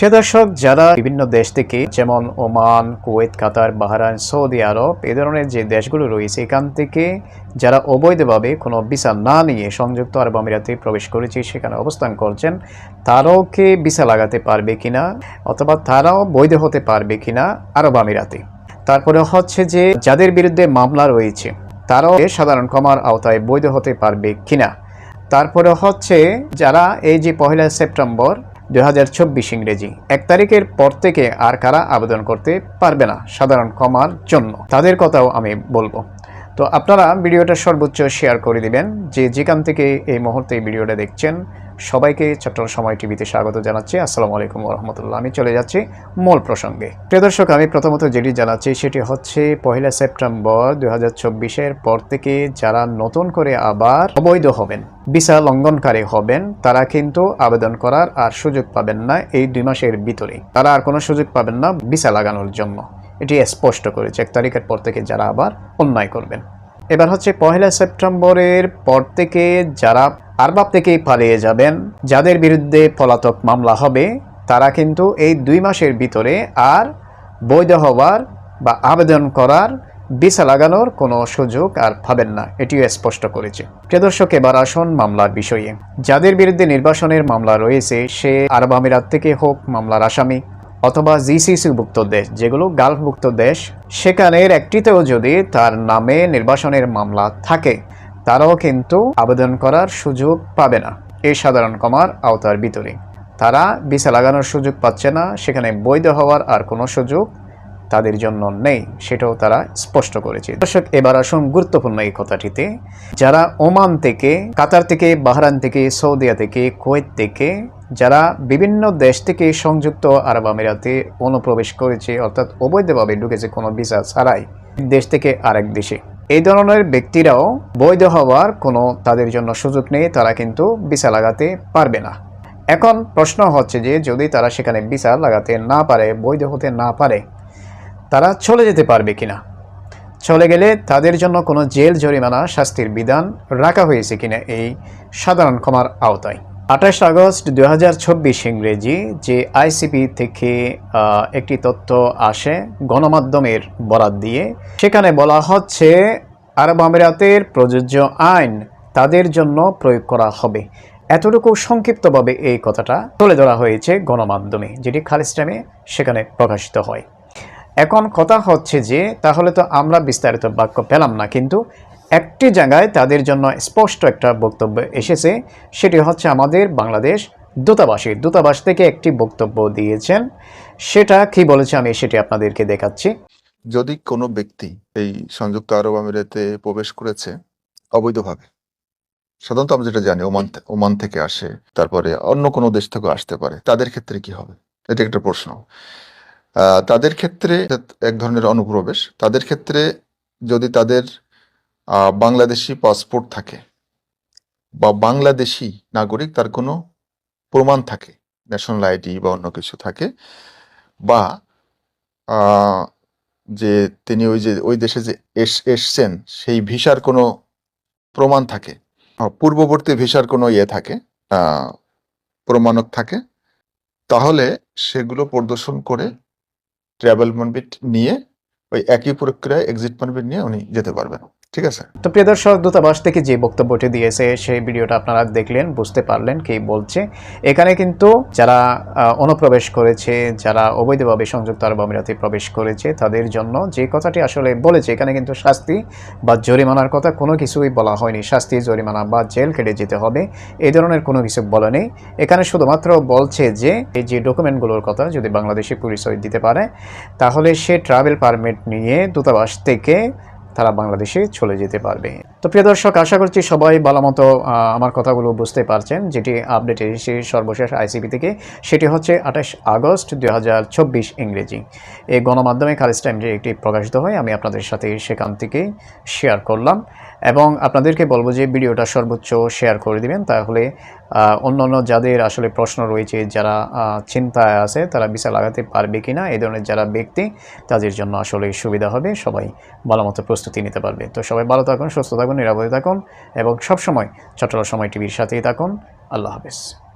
প্রিয় দর্শক, যারা বিভিন্ন দেশ থেকে, যেমন Oman, Kuwait, Qatar, Bahrain, Saudi Arab, এ ধরনের যে দেশগুলো রয়েছে, এখান থেকে যারা অবৈধভাবে কোনো ভিসা না নিয়ে সংযুক্ত আরব আমিরাতে প্রবেশ করেছে, সেখানে অবস্থান করছেন, তারাও কে ভিসা লাগাতে পারবে কিনা, অথবা তারাও বৈধ হতে পারবে কিনা আরব আমিরাতে? তারপরে হচ্ছে যে, যাদের বিরুদ্ধে মামলা রয়েছে, তারাও সাধারণ ক্ষমার আওতায় বৈধ হতে পারবে কিনা? তারপরে হচ্ছে, যারা এই যে পহেলা সেপ্টেম্বর দুই হাজার চব্বিশ ইংরেজি। এক তারিখের পর থেকে আর কারা আবেদন করতে পারবে না সাধারণ কমার জন্য। তাদের কথাও আমি বলব। তো আপনারা ভিডিওটা সর্বোচ্চ শেয়ার করে দিবেন। যে যেখান থেকে এই মুহূর্তে এই ভিডিওটা দেখছেন, সবাইকে চট্টগ্রাম সময় টিভিতে স্বাগত জানাচ্ছি। আসসালামু আলাইকুম রহমতুল্লাহ। আমি চলে যাচ্ছি মূল প্রসঙ্গে। প্রিয় দর্শক, আমি প্রথমত যেটি জানাচ্ছি, সেটি হচ্ছে পহেলা সেপ্টেম্বর দুই হাজার পর থেকে যারা নতুন করে আবার অবৈধ হবেন, ভিসা লঙ্ঘনকারী হবেন, তারা কিন্তু আবেদন করার আর সুযোগ পাবেন না এই দুই মাসের ভিতরে। তারা আর কোনো সুযোগ পাবেন না ভিসা লাগানোর জন্য। এটি স্পষ্ট করেছে। এক তারিখের পর থেকে যারা আবার অন্যায় করবেন। এবার হচ্ছে পহেলা সেপ্টেম্বরের পর থেকে যারা আরবাব থেকে পালিয়ে যাবেন, যাদের বিরুদ্ধে পলাতক মামলা হবে, তারা কিন্তু এই দুই মাসের ভিতরে আর বৈধ হওয়ার বা আবেদন করার ভিসা লাগানোর কোনো সুযোগ আর পাবেন না। এটিও স্পষ্ট করেছে। প্রিয় দর্শক, এবার আসুন মামলার বিষয়ে। যাদের বিরুদ্ধে নির্বাসনের মামলা রয়েছে, সে আরব আমিরাত থেকে হোক, মামলার আসামি। অথবা জিসিসিভুক্ত দেশ, যেগুলো গালফভুক্ত দেশ, সেখানের একটিতেও যদি তার নামে নির্বাসনের মামলা থাকে, তারাও কিন্তু আবেদন করার সুযোগ পাবে না। এই সাধারণ কমার আওতার ভিতরে তারা ভিসা লাগানোর সুযোগ পাচ্ছে না, সেখানে বৈধ হওয়ার আর কোনো সুযোগ তাদের জন্য নেই, সেটাও তারা স্পষ্ট করেছে। দর্শক, এবার আসুন গুরুত্বপূর্ণ এই কথাটিতে। যারা ওমান থেকে, কাতার থেকে বাহরান থেকে, সৌদিয়া থেকে, কুয়েত থেকে যারা বিভিন্ন দেশ থেকে সংযুক্ত আরব আমিরাতে অনুপ্রবেশ করেছে, অর্থাৎ অবৈধভাবে ঢুকেছে কোনো ভিসা ছাড়াই দেশ থেকে আরেক দেশে। এই ধরনের ব্যক্তিরাও বৈধ হওয়ার কোনো তাদের জন্য সুযোগ নেই, তারা কিন্তু ভিসা লাগাতে পারবে না। এখন প্রশ্ন হচ্ছে যে, যদি তারা সেখানে ভিসা লাগাতে না পারে, বৈধ হতে না পারে, তারা চলে যেতে পারবে কিনা? চলে গেলে তাদের জন্য কোনো জেল, জরিমানা, শাস্তির বিধান রাখা হয়েছে কিনা, এই সাধারণ ক্ষমার আওতায়। আঠাশ আগস্ট দু হাজার ইংরেজি যে আইসিপি থেকে একটি তথ্য আসে গণমাধ্যমের বরাত দিয়ে। সেখানে বলা হচ্ছে, আরব আমিরাতের প্রযোজ্য আইন তাদের জন্য প্রয়োগ করা হবে। এতটুকু সংক্ষিপ্তভাবে এই কথাটা তুলে ধরা হয়েছে গণমাধ্যমে, যেটি খালিজ টাইমে সেখানে প্রকাশিত হয়। এখন কথা হচ্ছে যে, তাহলে তো আমরা বিস্তারিত বাক্য পেলাম না, কিন্তু একটি জায়গায় তাদের জন্য স্পষ্ট একটা বক্তব্য এসেছে, সেটি হচ্ছে আমাদের বাংলাদেশ দূতাবাসী। দূতাবাস থেকে একটি বক্তব্য দিয়েছেন। সেটা কি বলেছে আমি সেটি আপনাদেরকে দেখাচ্ছি। যদি কোনো ব্যক্তি এই সংযুক্ত আরব আমিরাতে প্রবেশ করেছে অবৈধভাবে, সাধারণত আমরা যেটা জানি, ওমান ওমান থেকে আসে, তারপরে অন্য কোনো দেশ থেকেও আসতে পারে, তাদের ক্ষেত্রে কি হবে? এটা একটা প্রশ্ন। তাদের ক্ষেত্রে এক ধরনের অনুপ্রবেশ, তাদের ক্ষেত্রে যদি তাদের বাংলাদেশি পাসপোর্ট থাকে বা বাংলাদেশি নাগরিক তার কোনো প্রমাণ থাকে ন্যাশনাল আইডি বা অন্য কিছু থাকে বা যে তিনি ওই যে, ওই দেশে যে এস- এসছেন সেই ভিসার কোনো প্রমাণ থাকে পূর্ববর্তী ভিসার কোনো ইয়ে থাকে প্রমাণক থাকে, তাহলে সেগুলো প্রদর্শন করে ট্রাভেল পারমিট নিয়ে, ওই একই প্রক্রিয়ায় এক্সিট পারমিট নিয়ে উনি যেতে পারবেন। ঠিক আছে। তো প্রিয় দর্শক, দূতাবাস থেকে যে বক্তব্যটি দিয়েছে, সেই ভিডিওটা আপনারা দেখলেন, বুঝতে পারলেন কি বলছে। এখানে কিন্তু যারা অনুপ্রবেশ করেছে, যারা অবৈধভাবে সংযুক্ত আরব আমিরাতে প্রবেশ করেছে, তাদের জন্য যে কথাটি আসলে বলেছে, এখানে কিন্তু শাস্তি বা জরিমানার কথা কোনো কিছুই বলা হয়নি। শাস্তি, জরিমানা বা জেল কেটে যেতে হবে এই ধরনের কোনো কিছু বলেনি এখানে শুধুমাত্র বলছে যে, এই যে ডকুমেন্টগুলোর কথা যদি বাংলাদেশি পরিচয় দিতে পারে, তাহলে সে ট্রাভেল পারমিট নিয়ে দূতাবাস থেকে তারা বাংলাদেশে চলে যেতে পারবে। তো প্রিয় দর্শক, আশা করছি সবাই ভালো মতো আমার কথাগুলো বুঝতে পারছেন। যেটি আপডেট এসেছে সর্বশেষ আইসিপি থেকে, সেটি হচ্ছে আঠাশ আগস্ট দুই ইংরেজি। এই গণমাধ্যমে খালিজ টাইম যে একটি প্রকাশিত হয়। আমি আপনাদের সাথে সেখান থেকে শেয়ার করলাম। এবং আপনাদেরকে বলব যে ভিডিওটা সর্বোচ্চ শেয়ার করে দিবেন। তাহলে অন্য অন্য যাদের আসলে প্রশ্ন রয়েছে, যারা চিন্তায় আছে, তারা ভিসা লাগাতে পারবে কি না এই ধরনের যারা ব্যক্তি, তাদের জন্য আসলে সুবিধা হবে। সবাই ভালো মতো প্রস্তুতি নিতে পারবে। তো সবাই ভালো থাকুন, সুস্থ থাকুন, নিরাপদে থাকুন এবং সবসময় চট্টগ্রাম সময় টিভির সাথেই থাকুন। আল্লাহ হাফেজ।